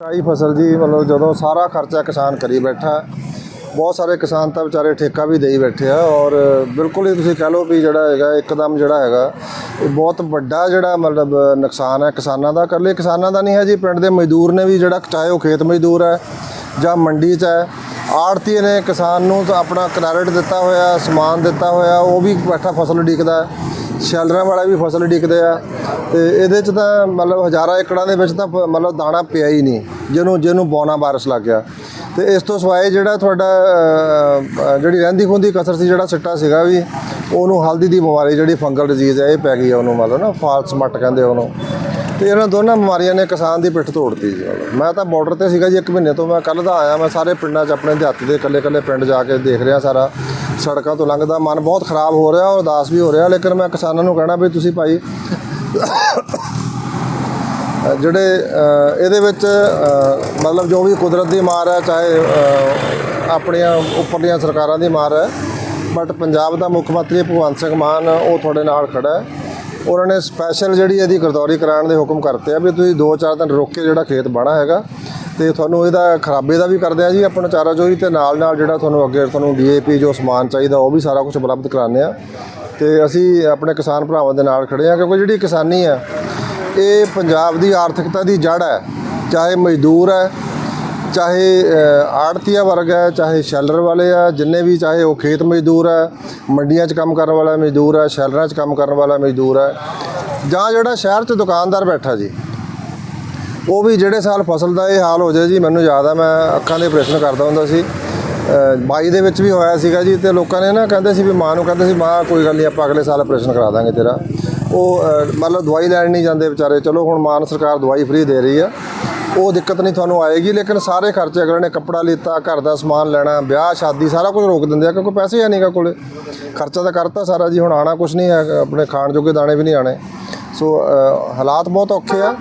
ਕਾਈ ਫਸਲ ਜੀ, ਮਤਲਬ ਜਦੋਂ ਸਾਰਾ ਖਰਚਾ ਕਿਸਾਨ ਕਰੀ ਬੈਠਾ, ਬਹੁਤ ਸਾਰੇ ਕਿਸਾਨ ਤਾਂ ਵਿਚਾਰੇ ਠੇਕਾ ਵੀ ਦੇਈ ਬੈਠੇ ਆ ਔਰ ਬਿਲਕੁਲ ਹੀ ਤੁਸੀਂ ਕਹਿ ਲਓ ਵੀ ਜਿਹੜਾ ਹੈਗਾ, ਇੱਕਦਮ ਜਿਹੜਾ ਹੈਗਾ, ਇਹ ਬਹੁਤ ਵੱਡਾ ਜਿਹੜਾ ਮਤਲਬ ਨੁਕਸਾਨ ਹੈ ਕਿਸਾਨਾਂ ਦਾ। ਕਰ ਇਕੱਲੇ ਕਿਸਾਨਾਂ ਦਾ ਨਹੀਂ ਹੈ ਜੀ, ਪਿੰਡ ਦੇ ਮਜ਼ਦੂਰ ਨੇ ਵੀ ਜਿਹੜਾ, ਚਾਹੇ ਉਹ ਖੇਤ ਮਜ਼ਦੂਰ ਹੈ ਜਾਂ ਮੰਡੀ 'ਚ ਹੈ ਆੜਤੀ ਨੇ ਕਿਸਾਨ ਨੂੰ ਤਾਂ ਆਪਣਾ ਕ੍ਰੈਡਿਟ ਦਿੱਤਾ ਹੋਇਆ, ਸਮਾਨ ਦਿੱਤਾ ਹੋਇਆ, ਉਹ ਵੀ ਬੈਠਾ ਫਸਲ ਉਡੀਕਦਾ ਹੈ। ਸ਼ੈਲਰਾਂ ਵਾਲਾ ਵੀ ਫਸਲ ਉਡੀਕਦੇ ਆ ਤੇ ਇਹਦੇ ਚ ਤਾਂ ਮਤਲਬ ਹਜ਼ਾਰਾਂ ਏਕੜਾਂ ਦੇ ਵਿੱਚ ਤਾਂ ਪ- ਮਤਲਬ ਦਾਣਾ ਪਿਆ ਹੀ ਨਹੀਂ, ਜਿਹਨੂੰ ਜਿਹਨੂੰ ਬੌਨਾ ਬਾਰਿਸ਼ ਲੱਗ ਗਿਆ। ਤੇ ਇਸ ਤੋਂ ਸਿਵਾਏ ਜਿਹੜਾ ਤੁਹਾਡਾ ਜਿਹੜੀ ਰਹਿੰਦੀ ਖੁੰਦੀ ਕਸਰ ਸੀ, ਜਿਹੜਾ ਸਿੱਟਾ ਸੀਗਾ ਵੀ, ਉਹਨੂੰ ਹਲਦੀ ਦੀ ਬਿਮਾਰੀ ਜਿਹੜੀ ਫੰਗਲ ਡਿਜ਼ੀਜ਼ ਹੈ ਇਹ ਪੈ ਗਈ ਆ ਉਹਨੂੰ ਮਤਲਬ ਨਾ, ਫਾਲਸ ਮੱਟ ਕਹਿੰਦੇ ਉਹਨੂੰ। ਤੇ ਇਹਨਾਂ ਦੋਨਾਂ ਬਿਮਾਰੀਆਂ ਨੇ ਕਿਸਾਨ ਦੀ ਪਿੱਠ ਤੋੜਤੀ ਜੀ। ਮੈਂ ਤਾਂ ਬਾਰਡਰ ਤੇ ਸੀਗਾ ਜੀ, ਇੱਕ ਮਹੀਨੇ ਤੋਂ ਮੈਂ ਕੱਲ ਦਾ ਆਇਆ, ਮੈਂ ਸਾਰੇ ਪਿੰਡਾਂ 'ਚ ਆਪਣੇ ਦਿਹਾਤੀ ਦੇ ਇਕੱਲੇ ਇਕੱਲੇ ਪਿੰਡ ਜਾ ਕੇ ਦੇਖ ਰਿਹਾ ਸਾਰਾ। ਸੜਕਾਂ ਤੋਂ ਲੰਘਦਾ, ਮਨ ਬਹੁਤ ਖਰਾਬ ਹੋ ਰਿਹਾ ਔਰ ਉਦਾਸ ਵੀ ਹੋ ਰਿਹਾ, ਲੇਕਿਨ ਮੈਂ ਕਿਸਾਨਾਂ ਨੂੰ ਕਹਿਣਾ ਵੀ ਤੁਸੀਂ ਭਾਈ ਜਿਹੜੇ ਇਹਦੇ ਵਿੱਚ ਮਤਲਬ ਜੋ ਵੀ ਕੁਦਰਤ ਦੀ ਮਾਰ ਹੈ, ਚਾਹੇ ਆਪਣੀਆਂ ਉੱਪਰਲੀਆਂ ਸਰਕਾਰਾਂ ਦੀ ਮਾਰ ਹੈ, ਬਟ ਪੰਜਾਬ ਦਾ ਮੁੱਖ ਮੰਤਰੀ ਭਗਵੰਤ ਸਿੰਘ ਮਾਨ, ਉਹ ਤੁਹਾਡੇ ਨਾਲ ਖੜਾ ਹੈ ਉਹਨਾਂ ਨੇ ਸਪੈਸ਼ਲ ਜਿਹੜੀ ਇਹਦੀ ਗਰਦੌਰੀ ਕਰਾਉਣ ਦੇ ਹੁਕਮ ਕਰਤੇ ਆ ਵੀ ਤੁਸੀਂ 2-4 ਦਿਨ ਰੁਕ ਕੇ ਜਿਹੜਾ ਖੇਤ ਬਾਣਾ ਹੈਗਾ ਤੇ ਤੁਹਾਨੂੰ ਇਹਦਾ ਖਰਾਬੇ ਦਾ ਵੀ ਕਰਦੇ ਆ ਜੀ ਆਪਣਾ ਚਾਰਾ ਚੋਰੀ ਤੇ ਨਾਲ ਨਾਲ ਜਿਹੜਾ ਤੁਹਾਨੂੰ ਅੱਗੇ ਤੁਹਾਨੂੰ ਡੀਏਪੀ ਜੋ ਸਮਾਨ ਚਾਹੀਦਾ ਉਹ ਵੀ ਸਾਰਾ ਕੁਝ ਉਪਲਬਧ ਕਰਾਉਂਦੇ ਆ। ਤੇ ਅਸੀਂ ਆਪਣੇ ਕਿਸਾਨ ਭਰਾਵਾਂ ਦੇ ਨਾਲ ਖੜੇ ਆ ਕਿਉਂਕਿ ਜਿਹੜੀ ਕਿਸਾਨੀ ਹੈ ਇਹ ਪੰਜਾਬ ਦੀ ਆਰਥਿਕਤਾ ਦੀ ਜੜ ਹੈ, ਚਾਹੇ ਮਜ਼ਦੂਰ ਹੈ, ਚਾਹੇ ਆੜਤੀਆ ਵਰਗ ਹੈ, ਚਾਹੇ ਸ਼ੈਲਰ ਵਾਲੇ ਆ, ਜਿੰਨੇ ਵੀ ਚਾਹੇ ਉਹ ਖੇਤ ਮਜ਼ਦੂਰ ਹੈ, ਮੰਡੀਆਂ 'ਚ ਕੰਮ ਕਰਨ ਵਾਲਾ ਮਜ਼ਦੂਰ ਹੈ, ਸ਼ੈਲਰਾਂ 'ਚ ਕੰਮ ਕਰਨ ਵਾਲਾ ਮਜ਼ਦੂਰ ਹੈ, ਜਾਂ ਜਿਹੜਾ ਸ਼ਹਿਰ 'ਚ ਦੁਕਾਨਦਾਰ ਬੈਠਾ ਜੀ ਉਹ ਵੀ ਜਿਹੜੇ ਸਾਲ ਫਸਲ ਦਾ ਇਹ ਹਾਲ ਹੋ ਜਾਏ ਜੀ ਮੈਨੂੰ ਯਾਦ ਆ ਮੈਂ ਅੱਖਾਂ ਦੇ ਆਪਰੇਸ਼ਨ ਕਰਦਾ ਹੁੰਦਾ ਸੀ। ਅ, 22 ਦੇ ਵਿੱਚ ਵੀ ਹੋਇਆ ਸੀਗਾ ਜੀ ਤੇ ਲੋਕਾਂ ਨੇ ਨਾ ਕਹਿੰਦੇ ਸੀ ਵੀ ਮਾਂ ਨੂੰ ਕਹਿੰਦੇ ਸੀ ਮਾਂ ਕੋਈ ਗੱਲ ਨਹੀਂ ਆਪਾਂ ਅਗਲੇ ਸਾਲ ਆਪਰੇਸ਼ਨ ਕਰਾ ਦਾਂਗੇ ਤੇਰਾ। ਉਹ ਮਤਲਬ ਦਵਾਈ ਲੈਣ ਨਹੀਂ ਜਾਂਦੇ ਵਿਚਾਰੇ ਚਲੋ ਹੁਣ ਮਾਨ ਸਰਕਾਰ ਦਵਾਈ ਫ੍ਰੀ ਦੇ ਰਹੀ ਆ। ਉਹ ਦਿੱਕਤ ਨਹੀਂ ਤੁਹਾਨੂੰ ਆਏਗੀ ਲੇਕਿਨ ਸਾਰੇ ਖਰਚੇ ਅਗਲੇ ਨੇ ਕੱਪੜਾ ਲਿੱਤਾ ਘਰ ਦਾ ਸਮਾਨ ਲੈਣਾ ਵਿਆਹ ਸ਼ਾਦੀ ਸਾਰਾ ਕੁਝ ਰੋਕ ਦਿੰਦੇ ਆ ਕਿਉਂਕਿ ਪੈਸੇ ਹੈ ਨਹੀਂਗਾ ਕੋਲੇ। ਖਰਚਾ ਤਾਂ ਕਰਤਾ ਸਾਰਾ ਜੀ ਹੁਣ ਆਣਾ ਕੁਝ ਨਹੀਂ ਹੈ ਆਪਣੇ ਖਾਣ ਜੋਗੇ ਦਾਣੇ ਵੀ ਨਹੀਂ ਆਣੇ ਸੋ ਹਾਲਾਤ ਬਹੁਤ ਔਖੇ ਆ।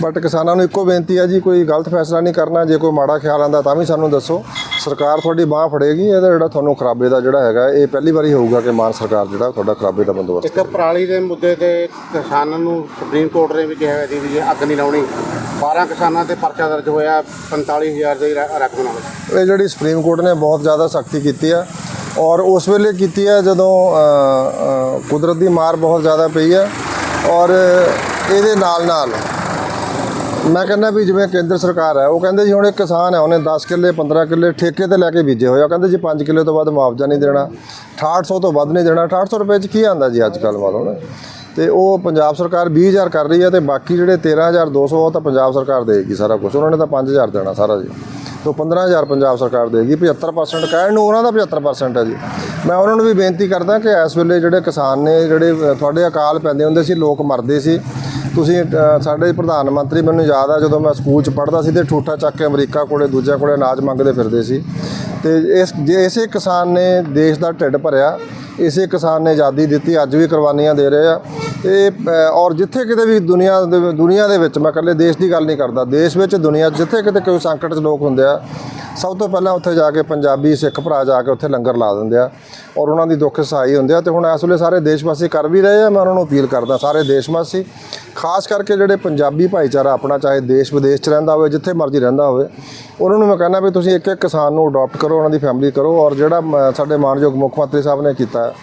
ਬਟ ਕਿਸਾਨਾਂ ਨੂੰ ਇੱਕੋ ਬੇਨਤੀ ਹੈ ਜੀ ਕੋਈ ਗਲਤ ਫੈਸਲਾ ਨਹੀਂ ਕਰਨਾ ਜੇ ਕੋਈ ਮਾੜਾ ਖਿਆਲ ਆਂਦਾ ਤਾਂ ਵੀ ਸਾਨੂੰ ਦੱਸੋ। ਸਰਕਾਰ ਤੁਹਾਡੀ ਬਾਹ ਫੜੇਗੀ ਇਹਦਾ ਜਿਹੜਾ ਤੁਹਾਨੂੰ ਖਰਾਬੇ ਦਾ ਜਿਹੜਾ ਹੈਗਾ ਇਹ ਪਹਿਲੀ ਵਾਰੀ ਹੋਊਗਾ ਕਿ ਮਾਨ ਸਰਕਾਰ ਜਿਹੜਾ ਤੁਹਾਡਾ ਖਰਾਬੇ ਦਾ ਬੰਦੋਬਸਤ ਇੱਕ ਪਰਾਲੀ ਦੇ ਮੁੱਦੇ ਤੇ ਕਿਸਾਨਾਂ ਨੂੰ ਸੁਪਰੀਮ ਕੋਰਟ ਨੇ ਵੀ ਕਿਹਾ ਹੋਇਆ ਸੀ ਵੀ ਜੇ ਅੱਗ ਨਹੀਂ ਲਾਉਣੀ। 12 ਕਿਸਾਨਾਂ ਤੇ ਪਰਚਾ ਦਰਜ ਹੋਇਆ 45000 ਦੀ ਰਕਮ ਨਾਲ। ਇਹ ਜਿਹੜੀ ਸੁਪਰੀਮ ਕੋਰਟ ਨੇ ਬਹੁਤ ਜ਼ਿਆਦਾ ਸਖਤੀ ਕੀਤੀ ਆ ਔਰ ਉਸ ਵੇਲੇ ਕੀਤੀ ਹੈ ਜਦੋਂ ਕੁਦਰਤ ਦੀ ਮਾਰ ਬਹੁਤ ਜ਼ਿਆਦਾ ਪਈ ਹੈ ਔਰ ਇਹਦੇ ਨਾਲ ਨਾਲ ਮੈਂ ਕਹਿੰਦਾ ਵੀ ਜਿਵੇਂ ਕੇਂਦਰ ਸਰਕਾਰ ਹੈ, ਉਹ ਕਹਿੰਦੇ ਜੀ ਹੁਣ ਇੱਕ ਕਿਸਾਨ ਹੈ, ਉਹਨੇ 10 ਕਿੱਲੇ 15 ਕਿੱਲੇ ਠੇਕੇ ਤੇ ਲੈ ਕੇ ਬੀਜੇ ਹੋਏ ਆ। ਉਹ ਕਹਿੰਦੇ ਜੀ 5 ਕਿੱਲੇ ਤੋਂ ਵੱਧ ਮੁਆਵਜ਼ਾ ਨਹੀਂ ਦੇਣਾ 6800 ਤੋਂ ਵੱਧ ਨਹੀਂ ਦੇਣਾ 6800 ਰੁਪਏ ਚ ਕੀ ਆਂਦਾ ਜੀ ਅੱਜ ਕੱਲ੍ਹ ਵਾਲੋਂ ਨੇ ਤੇ ਉਹ ਪੰਜਾਬ ਸਰਕਾਰ 20000 ਕਰ ਰਹੀ ਹੈ ਤੇ ਬਾਕੀ ਜਿਹੜੇ 13200 ਉਹ ਤਾਂ ਪੰਜਾਬ ਸਰਕਾਰ ਦੇਗੀ ਸਾਰਾ ਕੁਝ ਉਹਨਾਂ ਨੇ ਤਾਂ 5000 ਦੇਣਾ ਸਾਰਾ ਜੀ। ਤੋਂ 15000 ਪੰਜਾਬ ਸਰਕਾਰ ਦੇਗੀ 75% ਕਹਿਣ ਨੂੰ ਉਹਨਾਂ ਦਾ 75% ਹੈ ਜੀ। ਮੈਂ ਉਹਨਾਂ ਨੂੰ ਵੀ ਬੇਨਤੀ ਕਰਦਾ ਕਿ ਇਸ ਵੇਲੇ ਜਿਹੜੇ ਕਿਸਾਨ ਨੇ, ਜਿਹੜੇ ਤੁਹਾਡੇ ਅਕਾਲ ਪੈਂਦੇ ਹੁੰਦੇ ਸੀ, ਲੋਕ ਮਰਦੇ ਸੀ ਤੁਸੀਂ ਅ, ਸਾਡੇ ਪ੍ਰਧਾਨ ਮੰਤਰੀ ਮੈਨੂੰ ਯਾਦ ਆ ਜਦੋਂ ਮੈਂ ਸਕੂਲ 'ਚ ਪੜ੍ਹਦਾ ਸੀ ਤੇ ਠੂਠਾ ਚੱਕ ਕੇ ਅਮਰੀਕਾ ਕੋਲੇ ਦੂਜਿਆਂ ਕੋਲੇ ਅਨਾਜ ਮੰਗਦੇ ਫਿਰਦੇ ਸੀ। ਤੇ ਇਸ ਜੇ ਇਸੇ ਕਿਸਾਨ ਨੇ ਦੇਸ਼ ਦਾ ਢਿੱਡ ਭਰਿਆ ਇਸੇ ਕਿਸਾਨ ਨੇ ਆਜ਼ਾਦੀ ਦਿੱਤੀ ਅੱਜ ਵੀ ਕੁਰਬਾਨੀਆਂ ਦੇ ਰਹੇ ਆ। ਤੇ ਔਰ ਜਿੱਥੇ ਕਿਤੇ ਵੀ ਦੁਨੀਆ ਦੇ ਦੁਨੀਆ ਦੇ ਵਿੱਚ, ਮੈਂ ਇਕੱਲੇ ਦੇਸ਼ ਦੀ ਗੱਲ ਨਹੀਂ ਕਰਦਾ, ਦੇਸ਼ ਵਿੱਚ, ਦੁਨੀਆ 'ਚ ਜਿੱਥੇ ਕਿਤੇ ਕੋਈ ਸੰਕਟ 'ਚ ਲੋਕ ਹੁੰਦੇ ਆ, ਸਭ ਤੋਂ ਪਹਿਲਾਂ ਉੱਥੇ ਜਾ ਕੇ ਪੰਜਾਬੀ ਸਿੱਖ ਭਰਾ ਜਾ ਕੇ ਉੱਥੇ ਲੰਗਰ ਲਾ ਦਿੰਦੇ ਆ, ਔਰ ਉਹਨਾਂ ਦੀ ਦੁੱਖ ਸਹਾਈ ਹੁੰਦੇ ਆ, ਤੇ ਹੁਣ ਇਸ ਵੇਲੇ ਸਾਰੇ ਦੇਸ਼ ਵਾਸੀ ਕਰ ਵੀ ਰਹੇ ਆ, ਮੈਂ ਉਹਨਾਂ ਨੂੰ ਅਪੀਲ ਕਰਦਾ, ਸਾਰੇ ਦੇਸ਼ ਵਾਸੀ ਖਾਸ ਕਰਕੇ ਜਿਹੜੇ ਪੰਜਾਬੀ ਭਾਈਚਾਰਾ ਆਪਣਾ, ਚਾਹੇ ਦੇਸ਼ ਵਿਦੇਸ਼ 'ਚ ਰਹਿੰਦਾ ਹੋਵੇ, ਜਿੱਥੇ ਮਰਜ਼ੀ ਰਹਿੰਦਾ ਹੋਵੇ, ਉਹਨਾਂ ਨੂੰ ਮੈਂ ਕਹਿੰਦਾ ਵੀ ਤੁਸੀਂ ਇੱਕ ਇੱਕ ਕਿਸਾਨ ਨੂੰ ਅਡਾਪਟ ਕਰੋ, ਉਹਨਾਂ ਦੀ ਫੈਮਿਲੀ ਕਰੋ, ਔਰ ਜਿਹੜਾ ਮ- ਸਾਡੇ ਮਾਨਯੋਗ ਮੁੱਖ ਮੰਤਰੀ ਸਾਹਿਬ ਨੇ ਕੀਤਾ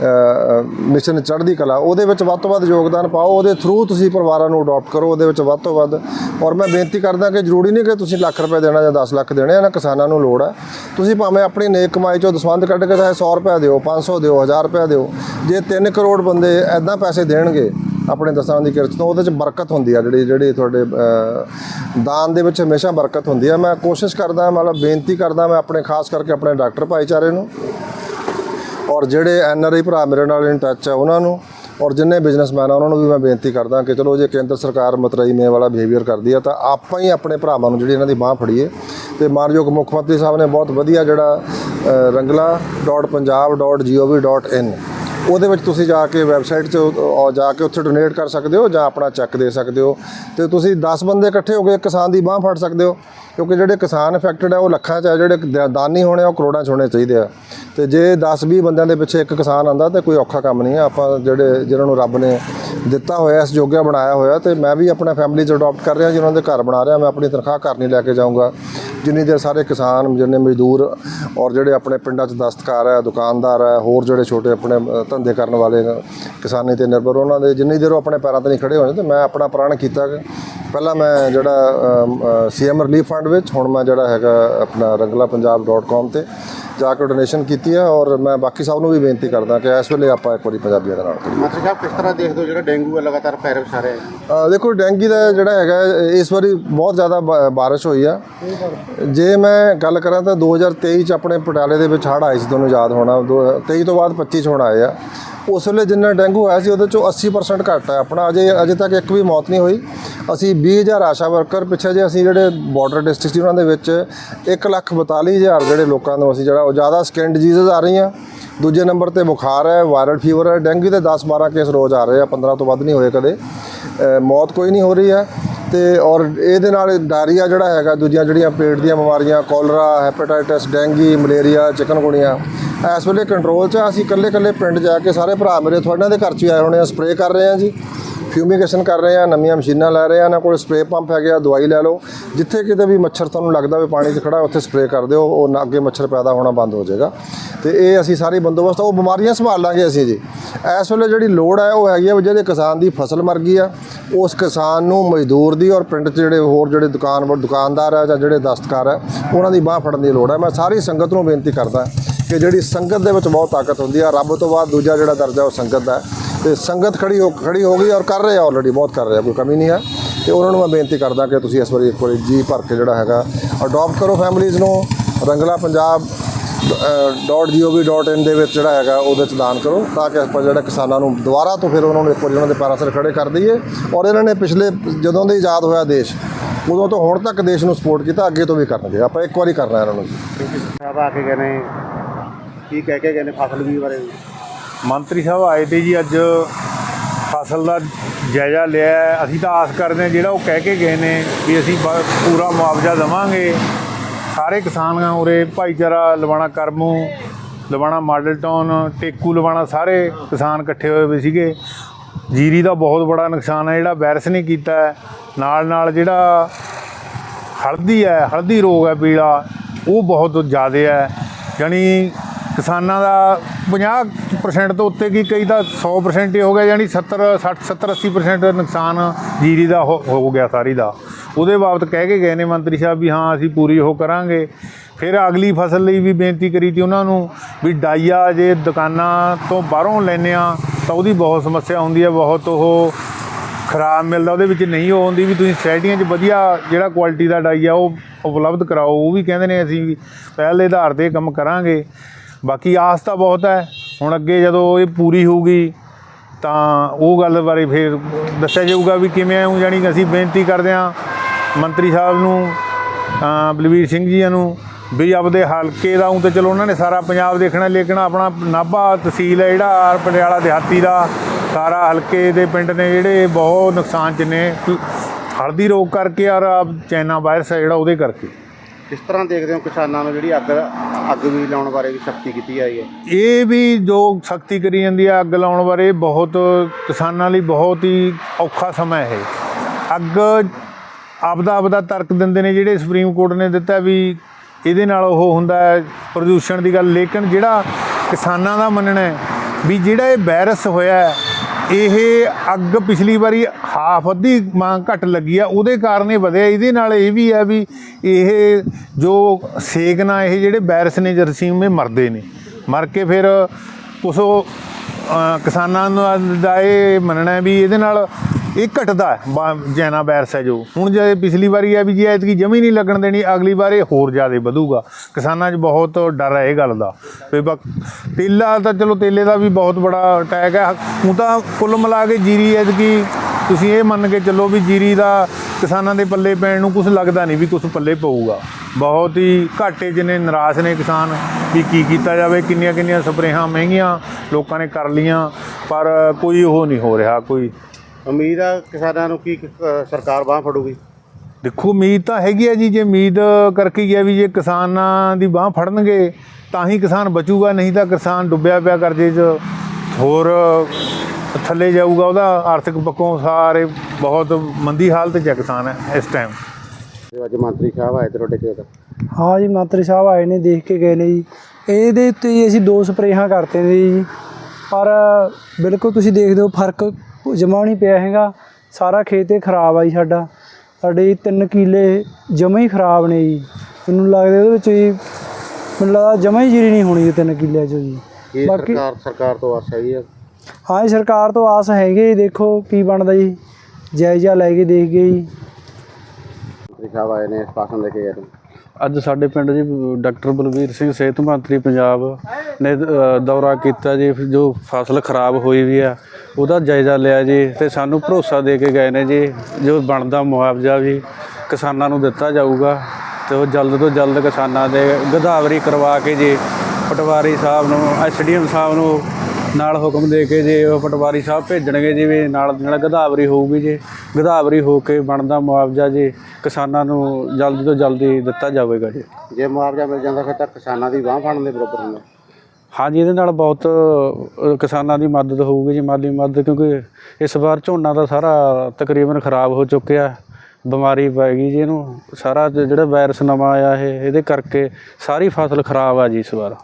ਮਿਸ਼ਨ ਚੜ੍ਹਦੀ ਕਲਾ, ਉਹਦੇ ਵਿੱਚ ਵੱਧ ਤੋਂ ਵੱਧ ਯੋਗਦਾਨ ਪਾਓ, ਉਹਦੇ ਥਰੂ ਤੁਸੀਂ ਪਰਿਵਾਰਾਂ ਨੂੰ ਅਡਾਪਟ ਕਰੋ, ਉਹਦੇ ਵਿੱਚ ਵੱਧ ਤੋਂ ਵੱਧ। ਔਰ ਮੈਂ ਬੇਨਤੀ ਕਰਦਾ ਕਿ ਜ਼ਰੂਰੀ ਨਹੀਂ ਕਿ ਤੁਸੀਂ ਲੱਖ ਰੁਪਏ ਦੇਣਾ ਜਾਂ 10 ਲੱਖ ਦੇਣੇ, ਇਹਨਾਂ ਕਿਸਾਨਾਂ ਨੂੰ ਲੋੜ ਹੈ ਤੁਸੀਂ ਭਾਵੇਂ ਆਪਣੀ ਨੇਕ ਕਮਾਈ ਚੋਂ ਦਸਵੰਧ ਕੱਢ ਕੇ ਚਾਹੇ 100 ਰੁਪਏ ਦਿਓ 500 ਦਿਓ 1000 ਰੁਪਏ ਦਿਓ, ਜੇ 3 ਕਰੋੜ ਬੰਦੇ ਐਦਾਂ ਪੈਸੇ ਦੇਣਗੇ ਆਪਣੇ ਦਸਾਂ ਦੀ ਕਿਰਤ ਤੋਂ, ਉਹਦੇ ਚ ਬਰਕਤ ਹੁੰਦੀ ਆ ਜਿਹੜੀ ਜਿਹੜੀ ਤੁਹਾਡੇ ਦਾਨ ਦੇ ਵਿੱਚ ਹਮੇਸ਼ਾ ਬਰਕਤ ਹੁੰਦੀ ਆ। ਮੈਂ ਕੋਸ਼ਿਸ਼ ਕਰਦਾ, ਮਤਲਬ ਬੇਨਤੀ ਕਰਦਾ ਮੈਂ ਆਪਣੇ, ਖਾਸ ਕਰਕੇ ਆਪਣੇ ਡਾਕਟਰ ਭਾਈਚਾਰੇ ਨੂੰ ਔਰ ਜਿਹੜੇ ਐਨ ਆਰ ਆਈ ਭਰਾ ਮੇਰੇ ਨਾਲ ਇਨ ਟੱਚ ਆ ਉਹਨਾਂ ਨੂੰ ਔਰ ਜਿੰਨੇ ਬਿਜ਼ਨਸਮੈਨ ਆ ਉਹਨਾਂ ਨੂੰ ਵੀ ਮੈਂ ਬੇਨਤੀ ਕਰਦਾ ਕਿ ਚਲੋ ਜੇ ਕੇਂਦਰ ਸਰਕਾਰ ਮਤਰਈ ਮੇ ਵਾਲਾ ਬਿਹੇਵੀਅਰ ਕਰਦੀ ਆ ਤਾਂ ਆਪਾਂ ਹੀ ਆਪਣੇ ਭਰਾਵਾਂ ਨੂੰ ਜਿਹੜੀ ਇਹਨਾਂ ਦੀ ਬਾਹ ਫੜੀਏ। ਤੇ ਮਾਨਯੋਗ ਮੁੱਖ ਮੰਤਰੀ ਸਾਹਿਬ ਨੇ ਬਹੁਤ ਵਧੀਆ ਜਿਹੜਾ ਅ, ਰੰਗਲਾ.ਪੰਜਾਬ.gov.in ਉਹਦੇ ਵਿੱਚ ਤੁਸੀਂ ਜਾ ਕੇ ਵੈਬਸਾਈਟ 'ਚ ਜਾ ਕੇ ਉੱਥੇ ਡੋਨੇਟ ਕਰ ਸਕਦੇ ਹੋ ਜਾਂ ਆਪਣਾ ਚੈੱਕ ਦੇ ਸਕਦੇ ਹੋ। ਤੇ ਤੁਸੀਂ 10 ਬੰਦੇ ਇਕੱਠੇ ਹੋ ਕੇ ਕਿਸਾਨ ਦੀ ਬਾਹ ਫੜ ਸਕਦੇ ਹੋ। ਕਿਉਂਕਿ ਜਿਹੜੇ ਕਿਸਾਨ ਅਫੈਕਟਡ ਆ ਉਹ ਲੱਖਾਂ 'ਚ ਹੈ ਜਿਹੜੇ ਦਾਨੀ ਹੋਣੇ ਆ, ਉਹ ਕਰੋੜਾਂ 'ਚ ਹੋਣੇ ਚਾਹੀਦੇ ਆ। ਤੇ ਜੇ 10-20 ਬੰਦਿਆਂ ਦੇ ਪਿੱਛੇ ਇੱਕ ਕਿਸਾਨ ਆਂਦਾ ਤੇ ਕੋਈ ਔਖਾ ਕੰਮ ਨਹੀਂ ਆ। ਆਪਾਂ ਜਿਹੜੇ ਜਿਹਨਾਂ ਨੂੰ ਰੱਬ ਨੇ ਦਿੱਤਾ ਹੋਇਆ ਇਸ ਜੋਗਿਆ ਬਣਾਇਆ ਹੋਇਆ ਤੇ ਮੈਂ ਵੀ ਆਪਣੇ ਫੈਮਿਲੀ 'ਚ ਅਡਾਪਟ ਕਰ ਰਿਹਾ ਜਿਹਨਾਂ ਦੇ ਘਰ ਬਣਾ ਰਿਹਾ ਮੈਂ ਆਪਣੀ ਤਨਖਾਹ ਘਰ ਨਹੀਂ ਲੈ ਕੇ ਜਾਊਂਗਾ। ਜਿੰਨੀ ਦੇਰ ਸਾਰੇ ਕਿਸਾਨ ਜਿੰਨੇ ਮਜ਼ਦੂਰ ਔਰ ਜਿਹੜੇ ਆਪਣੇ ਪਿੰਡਾਂ 'ਚ ਦਸਤਕਾਰ ਹੈ ਦੁਕਾਨਦਾਰ ਹੈ ਹੋਰ ਜਿਹੜੇ ਛੋਟੇ ਆਪਣੇ ਧੰਦੇ ਕਰਨ ਵਾਲੇ ਕਿਸਾਨੀ ਤੇ ਨਿਰਭਰ ਉਹਨਾਂ ਦੇ ਜਿੰਨੀ ਦੇਰ ਉਹ ਆਪਣੇ ਪੈਰਾਂ ਤੇ ਨਹੀਂ ਖੜੇ ਹੋਣੇ ਤੇ ਮੈਂ ਆਪਣਾ ਪ੍ਰਣ ਕੀਤਾ। ਕਿ ਪਹਿਲਾਂ ਮੈਂ ਜਿਹੜਾ ਸੀਐਮ ਰਿਲੀਫ ਫੰਡ ਵਿੱਚ ਹੁਣ ਮੈਂ ਜਿਹੜਾ ਹੈਗਾ ਆਪਣਾ ranglapunjab.com ਤੇ ਜਾ ਕੇ ਡੋਨੇਸ਼ਨ ਕੀਤੀ ਹੈ ਔਰ ਮੈਂ ਬਾਕੀ ਸਭ ਨੂੰ ਵੀ ਬੇਨਤੀ ਕਰਦਾ ਕਿ ਇਸ ਵੇਲੇ ਆਪਾਂ ਇੱਕ ਵਾਰੀ ਪੰਜਾਬੀਆਂ ਦੇ ਨਾਲ ਮੰਤਰੀ ਸਾਹਿਬ ਕਿਸ ਤਰ੍ਹਾਂ ਦੇਖਦੇ ਹੋ ਜਿਹੜਾ ਡੇਂਗੂ ਹੈ ਲਗਾਤਾਰ ਪੈਰ ਵਿਛਾ ਰਿਹਾ ਅ, ਦੇਖੋ ਡੈਂਗੀ ਦਾ ਜਿਹੜਾ ਹੈਗਾ ਇਸ ਵਾਰੀ ਬਹੁਤ ਜ਼ਿਆਦਾ ਬਾਰਿਸ਼ ਹੋਈ ਆ। ਜੇ ਮੈਂ ਗੱਲ ਕਰਾਂ ਤਾਂ 2023 ਚ ਆਪਣੇ ਪਟਿਆਲੇ ਦੇ ਵਿੱਚ ਹੜ੍ਹ ਆਏ ਸੀ ਤੁਹਾਨੂੰ ਯਾਦ ਹੋਣਾ। ਦੋ- 23 ਤੋਂ ਬਾਅਦ 25 ਚ ਹੁਣ ਆਏ ਆ। ਉਸ ਵੇਲੇ ਜਿੰਨਾ ਡੈਂਗੂ ਆਇਆ ਸੀ ਉਹਦੇ ਚੋਂ 80% ਘੱਟ ਹੈ। ਆਪਣਾ ਅਜੇ ਅਜੇ ਤੱਕ ਇੱਕ ਵੀ ਮੌਤ ਨਹੀਂ ਹੋਈ। ਅਸੀਂ 20000 ਆਸ਼ਾ ਵਰਕਰ, ਪਿੱਛੇ ਜੇ ਅਸੀਂ ਜਿਹੜੇ ਬਾਰਡਰ ਡਿਸਟ੍ਰਿਕਟ ਸੀ ਉਹਨਾਂ ਦੇ ਵਿੱਚ 142000 ਜਿਹੜੇ ਲੋਕਾਂ ਨੂੰ ਅਸੀਂ ਜਿਹੜਾ ਉਹ ਜ਼ਿਆਦਾ ਸਕਿਨ ਡਿਜ਼ੀਜ਼ਸ ਆ ਰਹੀਆਂ। ਦੂਜੇ ਨੰਬਰ ਤੇ ਬੁਖਾਰ ਹੈ ਵਾਇਰਲ ਫੀਵਰ ਹੈ, ਡੈਂਗੂ ਦੇ 10 12 ਕੇਸ ਰੋਜ਼ ਆ ਰਹੇ ਆ 15 ਤੋਂ ਵੱਧ ਨਹੀਂ ਹੋਏ ਕਦੇ। ਮੌਤ ਕੋਈ ਨਹੀਂ ਹੋ ਰਹੀ ਹੈ। ਤੇ ਔਰ ਇਹਦੇ ਨਾਲ ਡਾਇਰੀਆ ਜਿਹੜਾ ਹੈਗਾ, ਦੂਜੀਆਂ ਜਿਹੜੀਆਂ ਪੇਟ ਦੀਆਂ ਬਿਮਾਰੀਆਂ cholera hepatitis dengue malaria chikungunya ਇਸ ਵੇਲੇ ਕੰਟਰੋਲ 'ਚ ਆ। ਅਸੀਂ ਇਕੱਲੇ ਇਕੱਲੇ ਪਿੰਡ ਜਾ ਕੇ ਸਾਰੇ ਭਰਾ ਮੇਰੇ ਤੁਹਾਡੇ ਦੇ ਘਰ 'ਚ ਹੀ ਆਏ ਹੋਣੇ ਆ ਸਪਰੇਅ ਕਰ ਰਹੇ ਆ ਜੀ। ਫਿਊਮੀਗੇਸ਼ਨ ਕਰ ਰਹੇ ਆ ਨਵੀਆਂ ਮਸ਼ੀਨਾਂ ਲੈ ਰਹੇ ਆ ਨਾ ਕੋਲ ਸਪਰੇਅ ਪੰਪ ਹੈਗੇ ਆ, ਦਵਾਈ ਲੈ ਲਓ। ਜਿੱਥੇ ਕਿਤੇ ਵੀ ਮੱਛਰ ਤੁਹਾਨੂੰ ਲੱਗਦਾ ਵੀ ਪਾਣੀ 'ਚ ਖੜਾ, ਉੱਥੇ ਸਪਰੇਅ ਕਰ ਦਿਓ, ਉਹ ਨਾ ਅੱਗੇ ਮੱਛਰ ਪੈਦਾ ਹੋਣਾ ਬੰਦ ਹੋ ਜਾਏਗਾ। ਤੇ ਇਹ ਅਸੀਂ ਸਾਰੇ ਬੰਦੋਬਸਤ, ਉਹ ਬਿਮਾਰੀਆਂ ਸੰਭਾਲ ਲਾਂਗੇ ਅਸੀਂ ਜੀ। ਇਸ ਵੇਲੇ ਜਿਹੜੀ ਲੋੜ ਹੈ, ਉਹ ਹੈਗੀ ਆ ਵੀ ਜਿਹੜੇ ਕਿਸਾਨ ਦੀ ਫਸਲ ਮਰ ਗਈ ਆ, ਉਸ ਕਿਸਾਨ ਨੂੰ ਮਜ਼ਦੂਰ ਦੀ ਔਰ ਪਿੰਡ 'ਚ ਜਿਹੜੇ ਹੋਰ ਜਿਹੜੇ ਦੁਕਾਨ, ਦੁਕਾਨਦਾਰ ਆ ਜਾਂ ਜਿਹੜੇ ਦਸਤਕਾਰ ਆ, ਉਹਨਾਂ ਦੀ ਬਾਹ ਫੜਨ ਦੀ ਲੋੜ ਹੈ ਮੈਂ ਸਾਰੀ ਸੰਗਤ ਨੂੰ ਬੇਨਤੀ ਕਰਦਾ ਕਿ ਜਿਹੜੀ ਸੰਗਤ ਦੇ ਵਿੱਚ ਬਹੁਤ ਤਾਕਤ ਹੁੰਦੀ ਆ, ਰੱਬ ਤੋਂ ਬਾਅਦ ਦੂਜਾ ਜਿਹੜਾ ਦਰਜਾ ਉਹ ਸੰਗਤ ਦਾ ਹੈ। ਤੇ ਸੰਗਤ ਖੜੀ ਹੋ ਖੜੀ ਹੋ ਗਈ ਔਰ ਕਰ ਰਹੇ ਆ ਆਲਰੇਡੀ ਬਹੁਤ ਕਰ ਰਹੇ ਆ, ਕੋਈ ਕਮੀ ਨਹੀਂ ਹੈ ਤੇ ਉਹਨਾਂ ਨੂੰ ਮੈਂ ਬੇਨਤੀ ਕਰਦਾ ਕਿ ਤੁਸੀਂ ਇਸ ਵਾਰੀ ਇੱਕ ਵਾਰੀ ਜੀ ਭਰ ਕੇ ਜਿਹੜਾ ਹੈਗਾ ਅਡਾਪਟ ਕਰੋ ਫੈਮਿਲੀਜ਼ ਨੂੰ। ਰੰਗਲਾ ਪੰਜਾਬ .gov.in ਦੇ ਵਿੱਚ ਜਿਹੜਾ ਹੈਗਾ, ਉਹਦੇ ਚ ਦਾਨ ਕਰੋ ਤਾਂ ਕਿ ਆਪਾਂ ਜਿਹੜਾ ਕਿਸਾਨਾਂ ਨੂੰ ਦੁਬਾਰਾ ਤੋਂ ਫਿਰ ਉਹਨਾਂ ਨੂੰ ਇੱਕ ਵਾਰੀ ਉਹਨਾਂ ਦੇ ਪੈਰਾਂ 'ਤੇ ਖੜੇ ਕਰ ਦਈਏ। ਔਰ ਇਹਨਾਂ ਨੇ ਪਿਛਲੇ ਜਦੋਂ ਦੇ ਆਜ਼ਾਦ ਹੋਇਆ ਦੇਸ਼, ਉਦੋਂ ਤੋਂ ਹੁਣ ਤੱਕ ਦੇਸ਼ ਨੂੰ ਸਪੋਰਟ ਕੀਤਾ, ਅੱਗੇ ਤੋਂ ਵੀ ਕਰਨਗੇ। ਆਪਾਂ ਇੱਕ ਵਾਰੀ ਕਰਨਾ ਇਹਨਾਂ ਨੂੰ ਜੀ। ਸਾਹਿਬ ਆ ਕੇ ਗਏ ਨੇ ਕੀ ਕਹਿ ਕੇ ਗਏ ਨੇ ਫਸਲ ਵੀ ਬਾਰੇ ਮੰਤਰੀ ਸਾਹਿਬ ਆਏ ਤੇ ਜੀ ਅੱਜ ਫਸਲ ਦਾ ਜਾਇਜ਼ਾ ਲਿਆ ਹੈ। ਅਸੀਂ ਤਾਂ ਆਸ ਕਰਦੇ ਹਾਂ ਜਿਹੜਾ ਉਹ ਕਹਿ ਕੇ ਗਏ ਨੇ ਵੀ ਅਸੀਂ ਬ- ਪੂਰਾ ਮੁਆਵਜ਼ਾ ਦੇਵਾਂਗੇ ਸਾਰੇ ਕਿਸਾਨਾਂ ਉਰੇ ਭਾਈਚਾਰਾ ਲਵਾਣਾ ਕਰਮੂ, ਲਵਾਣਾ ਮਾਡਲ ਟਾਊਨ, ਟੇਕੂ ਲਵਾਣਾ ਸਾਰੇ ਕਿਸਾਨ ਇਕੱਠੇ ਹੋਏ ਹੋਏ ਸੀਗੇ ਜੀਰੀ ਦਾ ਬਹੁਤ ਬੜਾ ਨੁਕਸਾਨ ਹੈ, ਜਿਹੜਾ ਵਾਇਰਸ ਨੇ ਕੀਤਾ ਹੈ। ਨਾਲ ਨਾਲ ਜਿਹੜਾ ਹਲਦੀ ਹੈ, ਹਲਦੀ ਰੋਗ ਹੈ, ਪੀਲਾ, ਉਹ ਬਹੁਤ ਜ਼ਿਆਦਾ ਹੈ ਜਾਣੀ ਕਿਸਾਨਾਂ ਦਾ 50% ਤੋਂ ਉੱਤੇ ਕੀ ਕਈ ਤਾਂ 100% ਹੀ ਹੋ ਗਿਆ ਜਾਣੀ 70 60 70 80% ਨੁਕਸਾਨ ਜੀਰੀ ਦਾ ਹੋ ਹੋ ਗਿਆ ਸਾਰੀ ਦਾ। ਉਹਦੇ ਬਾਬਤ ਕਹਿ ਕੇ ਗਏ ਨੇ ਮੰਤਰੀ ਸਾਹਿਬ ਵੀ ਹਾਂ, ਅਸੀਂ ਪੂਰੀ ਉਹ ਕਰਾਂਗੇ। ਫਿਰ ਅਗਲੀ ਫਸਲ ਲਈ ਵੀ ਬੇਨਤੀ ਕਰੀ ਤੀ ਉਹਨਾਂ ਨੂੰ ਵੀ ਡਾਈਆ ਜੇ ਦੁਕਾਨਾਂ ਤੋਂ ਬਾਹਰੋਂ ਲੈਂਦੇ ਆ ਤਾਂ ਉਹਦੀ ਬਹੁਤ ਸਮੱਸਿਆ ਹੁੰਦੀ ਹੈ, ਬਹੁਤ ਉਹ ਖਰਾਬ ਮਿਲਦਾ, ਉਹਦੇ ਵਿੱਚ ਨਹੀਂ ਉਹ ਹੁੰਦੀ ਵੀ ਤੁਸੀਂ ਸੋਸਾਇਟੀਆਂ 'ਚ ਵਧੀਆ ਜਿਹੜਾ ਕੁਆਲਿਟੀ ਦਾ ਡਾਈ ਆ ਉਹ ਉਪਲਬਧ ਕਰਾਓ, ਉਹ ਵੀ ਕਹਿੰਦੇ ਨੇ ਅਸੀਂ ਵੀ ਪਹਿਲ ਦੇ ਆਧਾਰ ਤੇ ਕੰਮ ਕਰਾਂਗੇ। ਬਾਕੀ ਆਸ ਤਾਂ ਬਹੁਤ ਹੈ। ਹੁਣ ਅੱਗੇ ਜਦੋਂ ਇਹ ਪੂਰੀ ਹੋਊਗੀ ਤਾਂ ਉਹ ਗੱਲ ਬਾਰੇ ਫਿਰ ਦੱਸਿਆ ਜਾਊਗਾ ਵੀ ਕਿਵੇਂ ਆਉਂ ਜਾਣੀ ਕਿ ਅਸੀਂ ਬੇਨਤੀ ਕਰਦੇ ਹਾਂ ਮੰਤਰੀ ਸਾਹਿਬ ਨੂੰ ਅ, ਬਲਵੀਰ ਸਿੰਘ ਜੀ ਨੂੰ ਵੀ ਆਪਦੇ ਹਲਕੇ ਦਾ ਉਂ ਤੇ ਚਲੋ ਉਹਨਾਂ ਨੇ ਸਾਰਾ ਪੰਜਾਬ ਦੇਖਣਾ ਲੇਕਿਨ ਆਪਣਾ ਨਾਭਾ ਤਹਿਸੀਲ ਹੈ ਜਿਹੜਾ ਪਟਿਆਲਾ ਦਿਹਾਤੀ ਦਾ। ਸਾਰਾ ਹਲਕੇ ਦੇ ਪਿੰਡ ਨੇ ਜਿਹੜੇ ਬਹੁਤ ਨੁਕਸਾਨ ਚ ਨੇ ਹਲਦੀ ਰੋਗ ਕਰਕੇ ਔਰ ਆਹ ਚਾਈਨਾ ਵਾਇਰਸ ਹੈ ਜਿਹੜਾ ਉਹਦੇ ਕਰਕੇ। ਕਿਸ ਤਰ੍ਹਾਂ ਦੇਖਦੇ ਹੋ ਕਿਸਾਨਾਂ ਨੂੰ ਜਿਹੜੀ ਅੱਗ ਅੱਗ ਵੀ ਲਾਉਣ ਬਾਰੇ ਵੀ ਸਖਤੀ ਕੀਤੀ ਆਈ ਹੈ। ਇਹ ਵੀ ਜੋ ਸਖਤੀ ਕਰੀ ਜਾਂਦੀ ਹੈ ਅੱਗ ਲਾਉਣ ਬਾਰੇ, ਬਹੁਤ ਕਿਸਾਨਾਂ ਲਈ ਬਹੁਤ ਹੀ ਔਖਾ ਸਮਾਂ ਹੈ ਇਹ। ਅੱਗ ਆਪਦਾ ਆਪਦਾ ਤਰਕ ਦਿੰਦੇ ਨੇ, ਜਿਹੜੇ ਸੁਪਰੀਮ ਕੋਰਟ ਨੇ ਦਿੱਤਾ ਵੀ ਇਹਦੇ ਨਾਲ ਉਹ ਹੁੰਦਾ ਪ੍ਰਦੂਸ਼ਣ ਦੀ ਗੱਲ। ਲੇਕਿਨ ਜਿਹੜਾ ਕਿਸਾਨਾਂ ਦਾ ਮੰਨਣਾ ਹੈ ਵੀ ਜਿਹੜਾ ਇਹ ਵਾਇਰਸ ਹੋਇਆ ਇਹ ਅੱਗ ਪਿਛਲੀ ਵਾਰੀ ਹਾਫ ਅੱਧੀ ਮਾਂ ਘੱਟ ਲੱਗੀ ਆ, ਉਹਦੇ ਕਾਰਨ ਇਹ ਵਧਿਆ। ਇਹਦੇ ਨਾਲ ਇਹ ਵੀ ਆ ਵੀ ਇਹ ਜੋ ਸੇਕ ਨਾਲ ਇਹ ਜਿਹੜੇ ਵਾਇਰਸ ਨੇ ਜਰਸੀਮ ਇਹ ਮਰਦੇ ਨੇ। ਮਰ ਕੇ ਫਿਰ ਕੁਛ ਕਿਸਾਨਾਂ ਦਾ ਇਹ ਮੰਨਣਾ ਵੀ ਇਹਦੇ ਨਾਲ ਇਹ ਘਟਦਾ ਹੈ ਜੈਨਾ ਵਾਇਰਸ ਹੈ ਜੋ। ਹੁਣ ਜੇ ਪਿਛਲੀ ਵਾਰੀ ਹੈ ਵੀ ਜੇ ਐਤਕੀ ਜਮੀ ਨਹੀਂ ਲੱਗਣ ਦੇਣੀ, ਅਗਲੀ ਵਾਰ ਇਹ ਹੋਰ ਜ਼ਿਆਦਾ ਵਧੂਗਾ। ਕਿਸਾਨਾਂ 'ਚ ਬਹੁਤ ਡਰ ਹੈ ਇਹ ਗੱਲ ਦਾ। ਵੀ ਬਕ- ਤੇਲਾ ਤਾਂ ਚਲੋ ਤੇਲੇ ਦਾ ਵੀ ਬਹੁਤ ਬੜਾ ਅਟੈਕ ਹੈ। ਹੁਣ ਤਾਂ ਕੁੱਲ ਮਿਲਾ ਕੇ ਜੀਰੀ ਐਤਕੀ, ਤੁਸੀਂ ਇਹ ਮੰਨ ਕੇ ਚੱਲੋ ਵੀ ਜੀਰੀ ਦਾ ਕਿਸਾਨਾਂ ਦੇ ਪੱਲੇ ਪੈਣ ਨੂੰ ਕੁਝ ਲੱਗਦਾ ਨਹੀਂ ਵੀ ਕੁਝ ਪੱਲੇ ਪਊਗਾ। ਬਹੁਤ ਹੀ ਘਾਟੇ ਜਿਹਨੇ ਨਿਰਾਸ਼ ਨੇ ਕਿਸਾਨ ਵੀ ਕੀ ਕੀਤਾ ਜਾਵੇ ਕਿੰਨੀਆਂ ਕਿੰਨੀਆਂ ਸਪਰੇਹਾਂ ਮਹਿੰਗੀਆਂ ਲੋਕਾਂ ਨੇ ਕਰ ਲੀਆਂ ਪਰ ਕੋਈ ਉਹ ਨਹੀਂ ਹੋ ਰਿਹਾ, ਕੋਈ ਉਮੀਦ ਆ ਕਿਸਾਨਾਂ ਨੂੰ ਕੀ ਅ, ਸਰਕਾਰ ਬਾਹ ਫੜੂਗੀ। ਦੇਖੋ ਉਮੀਦ ਤਾਂ ਹੈਗੀ ਹੈ ਜੀ ਜੇ ਉਮੀਦ ਕਰਕੇ ਹੀ ਵੀ ਜੇ ਕਿਸਾਨਾਂ ਦੀ ਬਾਹ ਫੜਨਗੇ ਤਾਂ ਹੀ ਕਿਸਾਨ ਬਚੂਗਾ ਨਹੀਂ ਤਾਂ ਕਿਸਾਨ ਡੁੱਬਿਆ ਪਿਆ ਕਰਜ਼ੇ 'ਚ। ਹੋਰ ਥੱਲੇ ਜਾਊਗਾ ਉਹਦਾ ਆਰਥਿਕ ਪੱਖੋਂ ਸਾਰੇ ਬਹੁਤ ਮੰਦੀ ਹਾਲਤ 'ਚ ਹੈ ਕਿਸਾਨ ਹੈ ਇਸ ਟਾਈਮ ਅੱਜ ਮੰਤਰੀ ਸਾਹਿਬ ਆਏ ਤੇ ਤੁਹਾਡੇ ਖੇਤ? ਹਾਂ ਜੀ ਮੰਤਰੀ ਸਾਹਿਬ ਆਏ ਨੇ ਦੇਖ ਕੇ ਗਏ ਨੇ ਜੀ। ਇਹਦੇ ਉੱਤੇ ਜੀ ਅਸੀਂ ਦੋ ਸਪਰੇਹਾਂ ਕਰਤੇ ਨੇ ਜੀ। ਪਰ ਬਿਲਕੁਲ ਤੁਸੀਂ ਦੇਖਦੇ ਹੋ ਫ਼ਰਕ ਜਮਾ ਨਹੀਂ ਪਿਆ ਹੈਗਾ। ਸਾਰਾ ਖੇਤ ਹੀ ਖਰਾਬ ਆ ਜੀ ਸਾਡਾ। ਸਾਡੇ ਤਿੰਨ ਕਿੱਲੇ ਜਮਾ ਹੀ ਖਰਾਬ ਨੇ ਜੀ। ਮੈਨੂੰ ਲੱਗਦਾ ਇਹਦੇ ਵਿੱਚ ਜੀ ਮੈਨੂੰ ਲੱਗਦਾ ਜਮਾ ਹੀ ਜੀਰੀ ਨਹੀਂ ਹੋਣੀ ਜੀ ਤਿੰਨ ਕਿੱਲਿਆਂ 'ਚ ਜੀ। ਬਾਕੀ- ਸਰਕਾਰ ਸਰਕਾਰ ਤੋਂ ਆਸ ਹੈਗੀ ਆ? ਹਾਂ ਜੀ ਸਰਕਾਰ ਤੋਂ ਆਸ ਹੈਗੀ ਜੀ, ਦੇਖੋ ਕੀ ਬਣਦਾ ਜੀ। ਜਾਇਜ਼ਾ ਲੈ ਕੇ ਦੇਖ ਗਏ ਜੀ। ਸਾਹਿਬ ਆਏ ਨੇ ਭਾਸ਼ਣ ਦੇ ਕੇ ਗਏ ਅੱਜ ਸਾਡੇ ਪਿੰਡ ਜੀ ਡਾਕਟਰ ਬਲਵੀਰ ਸਿੰਘ ਸਿਹਤ ਮੰਤਰੀ ਪੰਜਾਬ ਨੇ ਦੌਰਾ ਕੀਤਾ ਜੀ ਜੋ ਫਸਲ ਖਰਾਬ ਹੋਈ ਵੀ ਆ। ਉਹਦਾ ਜਾਇਜ਼ਾ ਲਿਆ ਜੀ ਤੇ ਸਾਨੂੰ ਭਰੋਸਾ ਦੇ ਕੇ ਗਏ ਨੇ ਜੀ, ਜੋ ਬਣਦਾ ਮੁਆਵਜ਼ਾ ਵੀ ਕਿਸਾਨਾਂ ਨੂੰ ਦਿੱਤਾ ਜਾਊਗਾ ਤੇ ਉਹ ਜਲਦ ਤੋਂ ਜਲਦ ਕਿਸਾਨਾਂ ਦੇ ਗਦਾਵਰੀ ਕਰਵਾ ਕੇ ਜੀ, ਪਟਵਾਰੀ ਸਾਹਿਬ ਨੂੰ, ਐਸਡੀਐਮ ਸਾਹਿਬ ਨੂੰ ਨਾਲ ਹੁਕਮ ਦੇ ਕੇ ਜੇ, ਉਹ ਪਟਵਾਰੀ ਸਾਹਿਬ ਭੇਜਣਗੇ ਜੀ ਵੀ ਨਾਲ ਦੀ ਨਾਲ ਗਧਾਵਰੀ ਹੋਊਗੀ ਜੀ। ਗਧਾਵਰੀ ਹੋ ਕੇ ਬਣਦਾ ਮੁਆਵਜ਼ਾ ਜੀ, ਕਿਸਾਨਾਂ ਨੂੰ ਜਲਦੀ ਤੋਂ ਜਲਦੀ ਦਿੱਤਾ ਜਾਵੇਗਾ ਜੀ। ਜੇ ਮੁਆਵਜ਼ਾ ਮਿਲ ਜਾਂਦਾ ਫਿਰ ਤਾਂ ਕਿਸਾਨਾਂ ਦੀ ਬਾਹ ਫੜਨ ਦੇ ਬਰਾਬਰ ਹੁੰਦਾ। ਹਾਂਜੀ ਇਹਦੇ ਨਾਲ ਬਹੁਤ ਅ, ਕਿਸਾਨਾਂ ਦੀ ਮਦਦ ਹੋਊਗੀ ਜੀ ਮਾਲੀ ਮਦਦ ਕਿਉਂਕਿ ਇਸ ਵਾਰ ਝੋਨਾ ਦਾ ਸਾਰਾ ਤਕਰੀਬਨ ਖਰਾਬ ਹੋ ਚੁੱਕਿਆ ਬਿਮਾਰੀ ਪੈ ਗਈ ਜੀ ਇਹਨੂੰ ਸਾਰਾ ਜਿਹੜਾ ਵਾਇਰਸ ਨਵਾਂ ਆਇਆ ਇਹ ਇਹਦੇ ਕਰਕੇ ਸਾਰੀ ਫਸਲ ਖਰਾਬ ਆ ਜੀ ਇਸ ਵਾਰ।